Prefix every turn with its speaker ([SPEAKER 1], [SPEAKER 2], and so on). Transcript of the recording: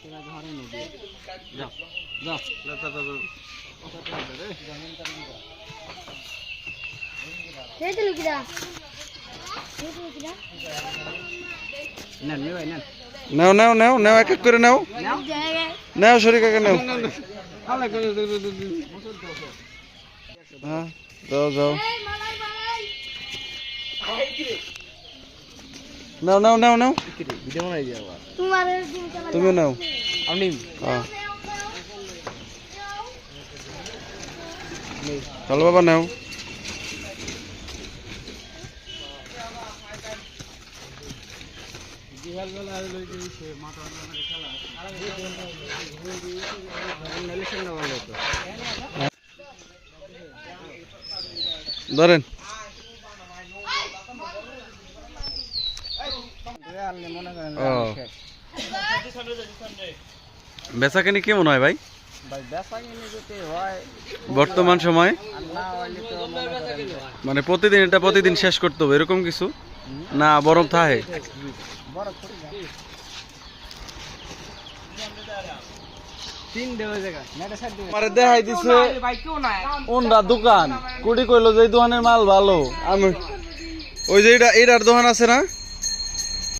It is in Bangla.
[SPEAKER 1] তোরা ঘরে নিবি যাও
[SPEAKER 2] নাও নাও নাও নাও এক এক করে নাও। নাও। নাও
[SPEAKER 1] দে দে দে
[SPEAKER 2] হ্যাঁ যাও যাও নাও নাও নাও নাও।
[SPEAKER 1] ভিডিও বানাই যাও
[SPEAKER 3] তোমার
[SPEAKER 2] তুমি নাও।
[SPEAKER 1] আপনি
[SPEAKER 2] হ্যাঁ। চলো বাবা নাও। ধরেন
[SPEAKER 1] মনে করেন
[SPEAKER 2] ও। বেচা কিনি কেমন হয় ভাই?
[SPEAKER 1] হয়
[SPEAKER 2] বর্তমান সময়ে?
[SPEAKER 1] মনে
[SPEAKER 2] প্রতিদিন এটা প্রতিদিন শেষ করতে হবে এরকম কিছু? না বরং থাহে
[SPEAKER 1] বড় করে তিন দেওয়া জায়গা নেটা সাইড দিবে
[SPEAKER 2] আমারে দেখাই দিছে
[SPEAKER 1] ভাই কেউ
[SPEAKER 2] ওনরা দোকান। কুড়ি কইলো যে এই দোকানের মাল ভালো। আমি ওই যে এটা এটার দোকান আছে না?